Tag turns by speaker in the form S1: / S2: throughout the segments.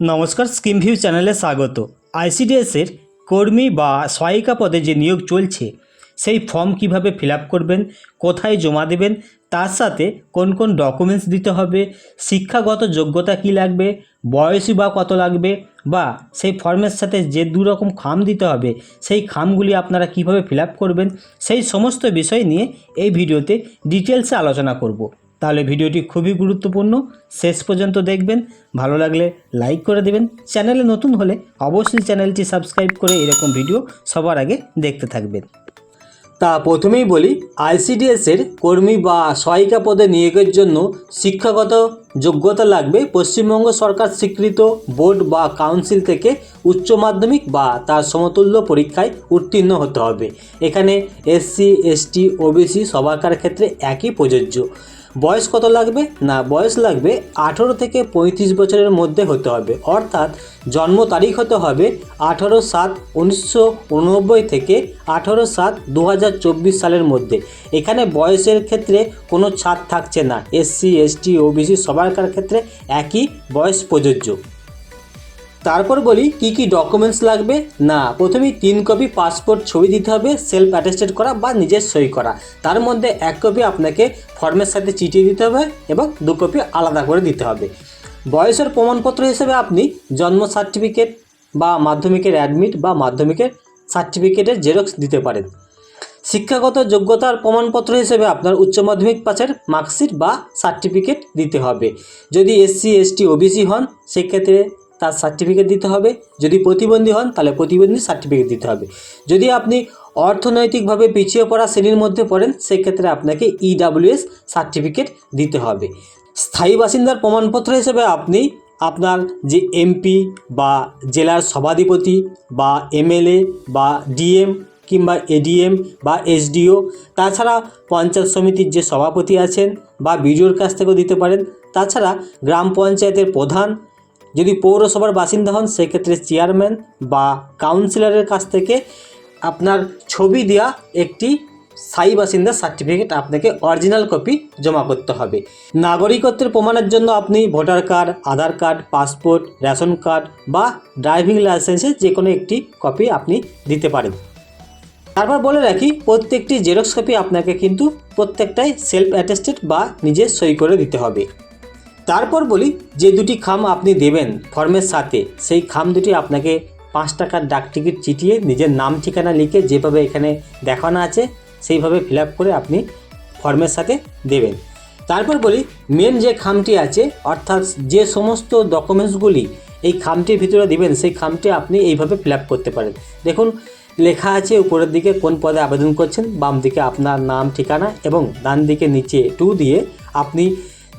S1: নমস্কার scheme view চ্যানেলে স্বাগত। আইসিডিএসের কর্মী বা সহায়িকা পদে যে নিয়োগ চলছে, সেই ফর্ম কীভাবে ফিল করবেন, কোথায় জমা দেবেন, তার সাথে কোন কোন ডকুমেন্টস দিতে হবে, শিক্ষাগত যোগ্যতা কি লাগবে, বয়সী বা কত লাগবে, বা সেই ফর্মের সাথে যে দু রকম খাম দিতে হবে, সেই খামগুলি আপনারা কীভাবে ফিল করবেন, সেই সমস্ত বিষয় নিয়ে এই ভিডিওতে ডিটেলসে আলোচনা করব। তাহলে ভিডিওটি খুবই গুরুত্বপূর্ণ। শেষ পর্যন্ত দেখবেন। ভালো লাগলে লাইক করে দেবেন। চ্যানেলে নতুন হলে অবশ্যই চ্যানেলটি সাবস্ক্রাইব করে এরকম ভিডিও সবার আগে দেখতে থাকবেন। তা প্রথমেই বলি আইসিডিএসের কর্মী বা সহায়িকা পদে নিয়োগের জন্য শিক্ষাগত যোগ্যতা লাগবে পশ্চিমবঙ্গ সরকার স্বীকৃত বোর্ড বা কাউন্সিল থেকে উচ্চ মাধ্যমিক বা তার সমতুল্য পরীক্ষায় উত্তীর্ণ হতে হবে। এখানে এসসি, এসটি, ওবিসি সবাইকার ক্ষেত্রে একই প্রযোজ্য। বয়স কত লাগবে? না, বয়স লাগবে আঠেরো থেকে পঁয়ত্রিশ বছরের মধ্যে হতে হবে। অর্থাৎ জন্ম তারিখ হতে হবে আঠারো সাত উনিশশো থেকে আঠারো সাত দু সালের মধ্যে। এখানে বয়সের ক্ষেত্রে কোনো ছাড় থাকছে না। এসসি, এসটি, ওবিসি সবার ক্ষেত্রে একই বয়স প্রযোজ্য। তারপর বলি কি কি ডকুমেন্টস লাগবে? না, প্রথমেই তিন কপি পাসপোর্ট ছবি দিতে হবে সেলফ অ্যাটেস্টেড করা বা নিজের সই করা। তার মধ্যে এক কপি আপনাকে ফর্মের সাথে চিঠিয়ে দিতে হবে এবং দু কপি আলাদা করে দিতে হবে। বয়সের প্রমাণপত্র হিসেবে আপনি জন্ম সার্টিফিকেট বা মাধ্যমিকের অ্যাডমিট বা মাধ্যমিকের সার্টিফিকেটের জেরক্স দিতে পারেন। শিক্ষাগত যোগ্যতার প্রমাণপত্র হিসেবে আপনার উচ্চ মাধ্যমিক পাসের মার্কশিট বা সার্টিফিকেট দিতে হবে। যদি এসসি এসটি ওবিসি হন, সেক্ষেত্রে তার সার্টিফিকেট দিতে হবে। যদি প্রতিবন্ধী হন, তাহলে প্রতিবন্ধী সার্টিফিকেট দিতে হবে। যদি আপনি অর্থনৈতিকভাবে পিছিয়ে পড়া শ্রেণির মধ্যে পড়েন, সেক্ষেত্রে আপনাকে ইডাব্লিউএস সার্টিফিকেট দিতে হবে। স্থায়ী বাসিন্দার প্রমাণপত্র হিসেবে আপনি আপনার যে এমপি বা জেলার সভাধিপতি বা এমএলএ বা ডিএম কিংবা এডিএম বা এসডিও তাছাড়া পঞ্চায়েত সমিতির যে সভাপতি আছেন বা বিডিওর কাছ থেকেও দিতে পারেন। তাছাড়া গ্রাম পঞ্চায়েতের প্রধান যদি পৌরসভার বাসিন্দা হন, সেক্ষেত্রে চেয়ারম্যান বা কাউন্সিলরের কাছ থেকে আপনার ছবি দেওয়া একটি স্থায়ী বাসিন্দা সার্টিফিকেট আপনাকে অরিজিনাল কপি জমা করতে হবে। নাগরিকত্বের প্রমাণের জন্য আপনি voter card Aadhaar card passport ration card বা ড্রাইভিং লাইসেন্সের যে কোনো একটি কপি আপনি দিতে পারেন। তারপর বলে রাখি, প্রত্যেকটি জেরক্স কপি আপনাকে কিন্তু প্রত্যেকটাই সেলফ অ্যাটেস্টেড বা নিজে সই করে দিতে হবে। তারপর বলি, যে দুটি খাম আপনি দেবেন ফর্মের সাথে, সেই খাম দুটি আপনাকে পাঁচ টাকার ডাক টিকিট চিটিয়ে নিজের নাম ঠিকানা লিখে যেভাবে এখানে দেখানো আছে, সেইভাবে ফিল করে আপনি ফর্মের সাথে দেবেন। তারপর বলি মেন যে খামটি আছে, অর্থাৎ যে সমস্ত ডকুমেন্টসগুলি এই খামটির ভিতরে দিবেন, সেই খামটি আপনি এইভাবে ফিল করতে পারেন। দেখুন, লেখা আছে উপরের দিকে কোন পদে আবেদন করছেন বাম দিকে আপনার নাম, ঠিকানা এবং ডান দিকে নিচে টু দিয়ে আপনি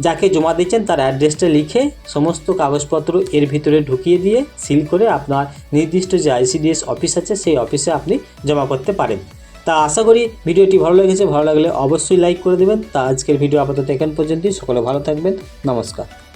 S1: যাকে জমা দিচ্ছেন তার অ্যাড্রেসটা লিখে সমস্ত কাগজপত্র এর ভিতরে ঢুকিয়ে দিয়ে সিল করে আপনার নির্দিষ্ট যে আইসিডিএস অফিস আছে সেই অফিসে আপনি জমা করতে পারেন। তা আশা করি ভিডিওটি ভালো লেগেছে, ভালো লাগলে অবশ্যই লাইক করে দেবেন। তা আজকের ভিডিও আপাতত এখান পর্যন্তই। সকলে ভালো থাকবেন। নমস্কার।